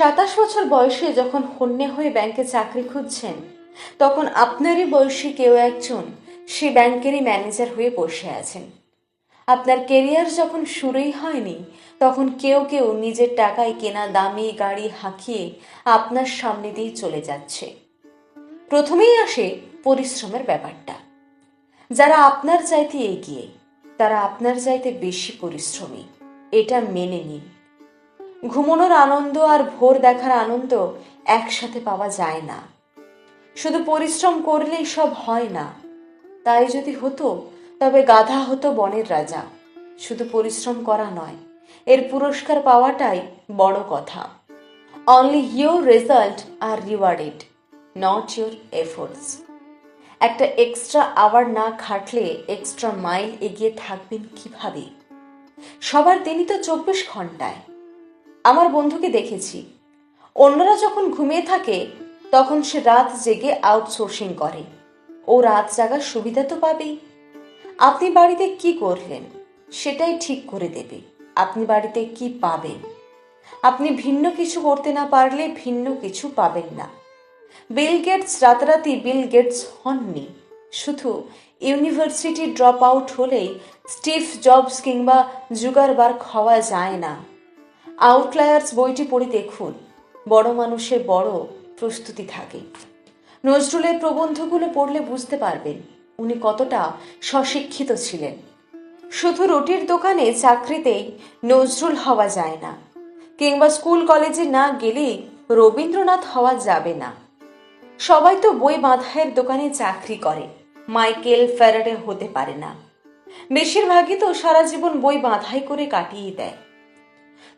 সাতাশ বছর বয়সে যখন হন্যে হয়ে ব্যাংকে চাকরি খুঁজছেন, তখন আপনারই বয়সী কেউ একজন সে ব্যাংকেরই ম্যানেজার হয়ে বসে আছেন। আপনার কেরিয়ার যখন শুরুই হয়নি, তখন কেউ কেউ নিজের টাকায় কেনা দামি গাড়ি হাঁকিয়ে আপনার সামনে দিয়ে চলে যাচ্ছে। প্রথমেই আসে পরিশ্রমের ব্যাপারটা। যারা আপনার চাইতে এগিয়ে, তারা আপনার চাইতে বেশি পরিশ্রমী, এটা মেনে নিন। ঘুমানোর আনন্দ আর ভোর দেখার আনন্দ একসাথে পাওয়া যায় না। শুধু পরিশ্রম করলেই সব হয় না। তাই যদি হতো, তবে গাধা হতো বনের রাজা। শুধু পরিশ্রম করা নয়, এর পুরস্কার পাওয়াটাই বড় কথা। Only your result are rewarded not your efforts একটা এক্সট্রা আওয়ার না খাটলে এক্সট্রা মাইল এগিয়ে থাকবেন কীভাবে? সবার দিনই তো চব্বিশ ঘন্টায়। আমার বন্ধুকে দেখেছি। অন্যরা যখন ঘুমিয়ে থাকে, তখন সে রাত জেগে আউটসোর্সিং করে। ও রাত জাগার সুবিধা তো পাবেই। আপনি বাড়িতে কি করলেন, সেটাই ঠিক করে দেবে। আপনি বাড়িতে কি পাবেন? আপনি ভিন্ন কিছু করতে না পারলে ভিন্ন কিছু পাবেন না। বিল গেটস রাতারাতি বিল গেটস হননি। শুধু ইউনিভার্সিটি ড্রপ আউট হলেই স্টিভ জবস কিংবা জুগারবার্গ হওয়া যায় না। আউটলায়ার্স বইটি পড়ে দেখুন। বড় মানুষের বড় প্রস্তুতি থাকে। নজরুলের প্রবন্ধগুলো পড়লে বুঝতে পারবেন উনি কতটা স্বশিক্ষিত ছিলেন। শুধু রুটির দোকানে চাকরিতেই নজরুল হওয়া যায় না, কিংবা স্কুল কলেজে না গেলেই রবীন্দ্রনাথ হওয়া যাবে না। সবাই তো বই বাঁধাইয়ের দোকানে চাকরি করে, মাইকেল ফ্যারাডে হতে পারে না। বেশিরভাগই তো সারা জীবন বই বাঁধাই করে কাটিয়ে দেয়।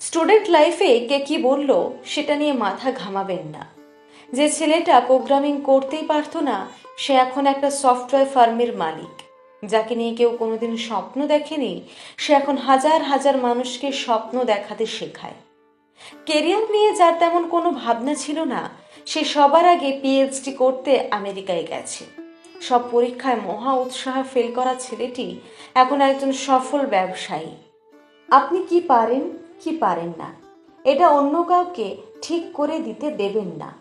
স্টুডেন্ট লাইফে কে কি বলল সেটা নিয়ে মাথা ঘামাবেন না। যে ছেলেটা প্রোগ্রামিং করতেই পারতো না, সে এখন একটা সফটওয়্যার ফার্মের মালিক। যাকে নিয়ে কেউ কোনোদিন স্বপ্ন দেখেনি, সে এখন হাজার হাজার মানুষকে স্বপ্ন দেখাতে শেখায়। কেরিয়ার নিয়ে যার তেমন কোনো ভাবনা ছিল না, সে সবার আগে পিএইচডি করতে আমেরিকায় গেছে। সব পরীক্ষায় মহা উৎসাহ ফেল করা ছেলেটি এখন একজন সফল ব্যবসায়ী। আপনি কি পারেন? কি পারেন না। এটা অন্য কাউকে ঠিক করে দিতে দেবেন না।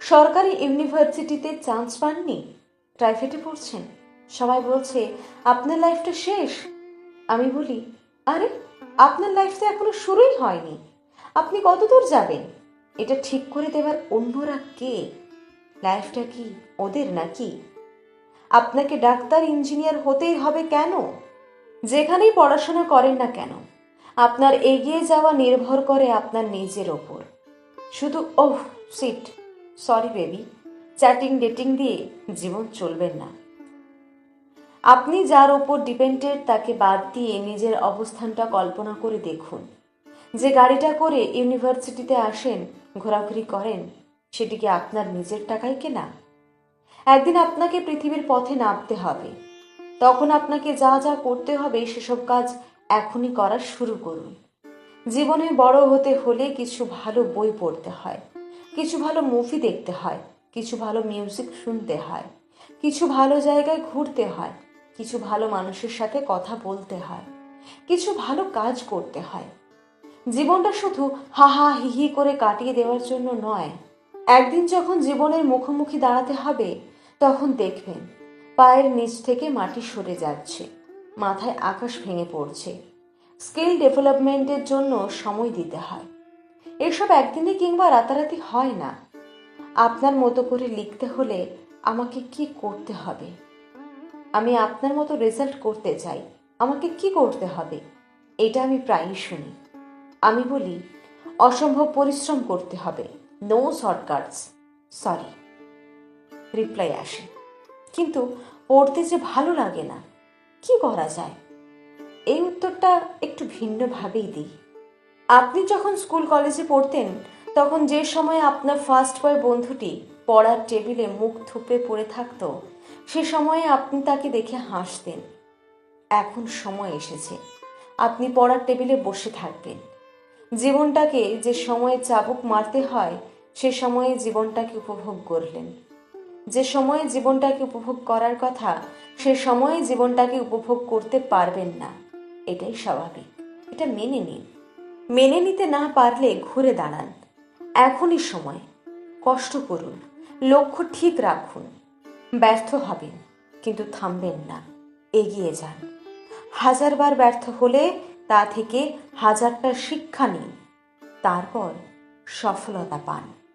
সরকারি ইউনিভার্সিটিতে চান্স পাননি? প্রাইভেটে পড়ছেন? সবাই বলছে, আপনার লাইফটা শেষ। আমি বলি, আরে, আপনার লাইফ তো এখনও শুরুই হয়নি। আপনি কত দূর যাবেন? এটা ঠিক করে দেবার অন্যরা কে? লাইফটা কি ওদের নাকি? আপনাকে ডাক্তার, ইঞ্জিনিয়ার হতেই হবে কেন? যেখানেই পড়াশোনা করেন না কেন। আপনার এগিয়ে যাওয়া নির্ভর করে আপনার নিজের ওপর। শুধু, ওহ, shit, sorry baby, chatting dating দিয়ে জীবন চলবেন না। আপনি যার ওপর ডিপেন্ডেড তাকে বাদ দিয়ে নিজের অবস্থানটা কল্পনা করে দেখুন। যে গাড়িটা করে ইউনিভার্সিটিতে আসেন, ঘোরাঘুরি করেন, সেটি কি আপনার নিজের টাকায় কেনা? একদিন আপনাকে পৃথিবীর পথে নামতে হবে। তখন আপনাকে যা যা করতে হবে, সেসব কাজ এখনই করা শুরু করুন। জীবনে বড় হতে হলে কিছু ভালো বই পড়তে হয়। কিছু ভালো মুভি দেখতে হয়। কিছু ভালো মিউজিক শুনতে হয়। কিছু ভালো জায়গায় ঘুরতে হয়। কিছু ভালো মানুষের সাথে কথা বলতে হয়। কিছু ভালো কাজ করতে হয়। জীবনটা শুধু হা হা হি হি করে কাটিয়ে দেওয়ার জন্য নয়। একদিন যখন জীবনের মুখোমুখি দাঁড়াতে হবে, তখন দেখবেন পায়ের নিচ থেকে মাটি সরে যাচ্ছে। মাথায় আকাশ ভেঙে পড়ছে। স্কিল ডেভেলপমেন্টের জন্য সময় দিতে হয়। এসব একদিনে কিংবা রাতারাতি হয় না। আপনার মতো করে লিখতে হলে আমাকে কি করতে হবে? আমি আপনার মতো রেজাল্ট করতে চাই। আমাকে কি করতে হবে? এটা আমি প্রায়ই শুনি। আমি বলি, অসম্ভব পরিশ্রম করতে হবে। নো শর্টকাটস সরি রিপ্লাই আসে। কিন্তু পড়তে যে ভালো লাগে না। কি করা যায়? এই উত্তরটা একটু ভিন্নভাবেই দিই। আপনি যখন স্কুল কলেজে পড়তেন, তখন যে সময় আপনার ফার্স্ট বয় বন্ধুটি পড়ার টেবিলে মুখ থুপড়ে পড়ে থাকতো, সে সময়ে আপনি তাকে দেখে হাসতেন। এখন সময় এসেছে। আপনি পড়ার টেবিলে বসে থাকবেন। জীবনটাকে যে সময়ে চাবুক মারতে হয়, সে সময়ে জীবনটাকে উপভোগ করলেন। যে সময়ে জীবনটাকে উপভোগ করার কথা, সে সময়ে জীবনটাকে উপভোগ করতে পারবেন না। এটাই স্বাভাবিক। এটা মেনে নিন। মেনে নিতে না পারলে ঘুরে দাঁড়ান। এখনই সময়। কষ্ট করুন। লক্ষ্য ঠিক রাখুন। ব্যর্থ হবেন, কিন্তু থামবেন না। এগিয়ে যান। হাজারবার ব্যর্থ হলে তা থেকে হাজারটা শিক্ষা নিন। তারপর সফলতা পান।